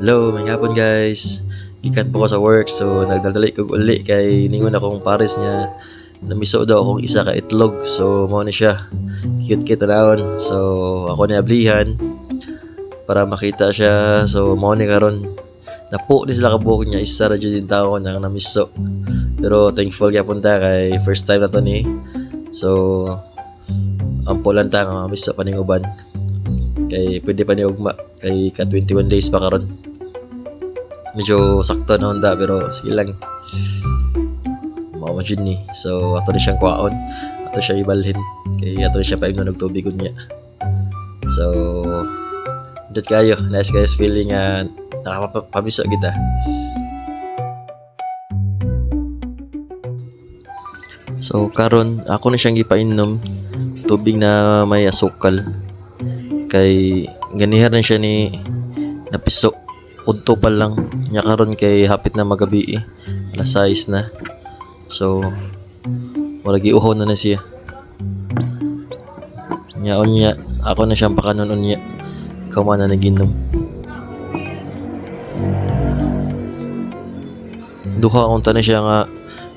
Hello, may hapon guys. Ikan po ko sa work so nagdadali ko uli kay ningon akong pares niya namiso daw akong isa ka itlog so mao ni siya. Cute kita daon so ako ni ablihan para makita siya. So mao ni karon. Napo ni sila kabuok niya isa ra jud din tao nang namiso. Pero thankful gyapon ta kay first time na to ni. So ampo lang ta nga mamiso pa ning uban kay pwede pa ni ugma. Kay ka 21 days pa karon. Medyo sakto na onda pero sige lang. Mao man ni. So ato ni siyang kuhaon ato siya ibalhin. Kay ato ni siya paignon og tubig unya so dot kayo. Nice guys feeling nga nakapabiso kita. So karon ako na siyang gipainom. Tubig na may asukal kay ganihan na siya ni napiso. Udto pa lang. Nya karon kay hapit na magabi eh. alas 6 na. So wala giuhaw na na siya. Nya unya. Ako na siyang pakanon unya ikaw man na naginom. Duha akong tanan siya nga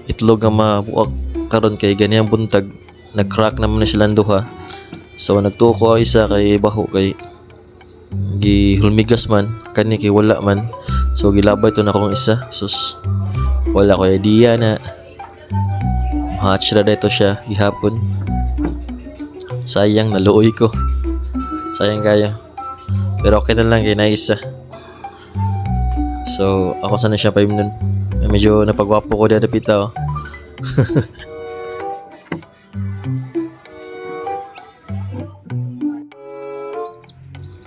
itlog nga mabuak karon kay ganiyang buntag. Nag-crack naman na silang duha so nagtuko ako isa kay baho kay gihulmigas man kani kay wala man. So gilabay to na akong isa. Sus wala ko idea na hatch na dito siya gihapon. Sayang naluoy ko. Sayang kayo. Pero okay na lang kay na isa. So ako sana siya pa nun. Medyo napagwapo ko dada pita oh.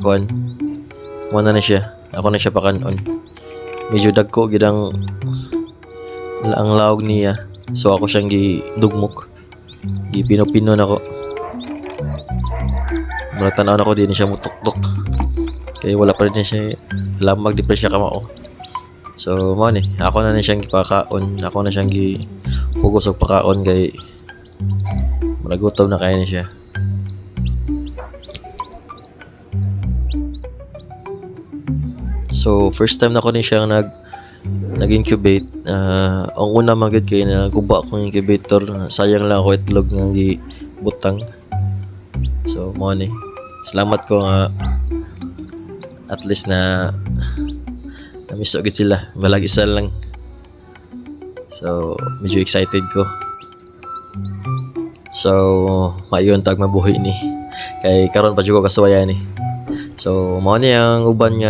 kuan Muna na siya. Ako na siya pakanon. Medyo dagko gidang ang lawag niya. So ako siyang gidugmok. Gipino-pino na ako. Mula tanaw ako din siya mutok-tok. Kaya wala pa rin siya lamag di pa siya kamao. So mo ni, ako na na siyang gipakaon. Ako na siyang gipugos og pakaon kay malagutom na kaya na siya. So, first time na ko ni siyang nag nag-incubate. Ah, ang una magid kay na guba akong incubator. Sayang lang ako itlog nga gibutang. So, mo ni. Salamat ko nga at least na namiso gid sila. Balag isa lang. So, medyo excited ko. So, mayon tag mabuhi ni. Kay karon pa jud ko kasuwayan ni. So, mao ni ang uban nga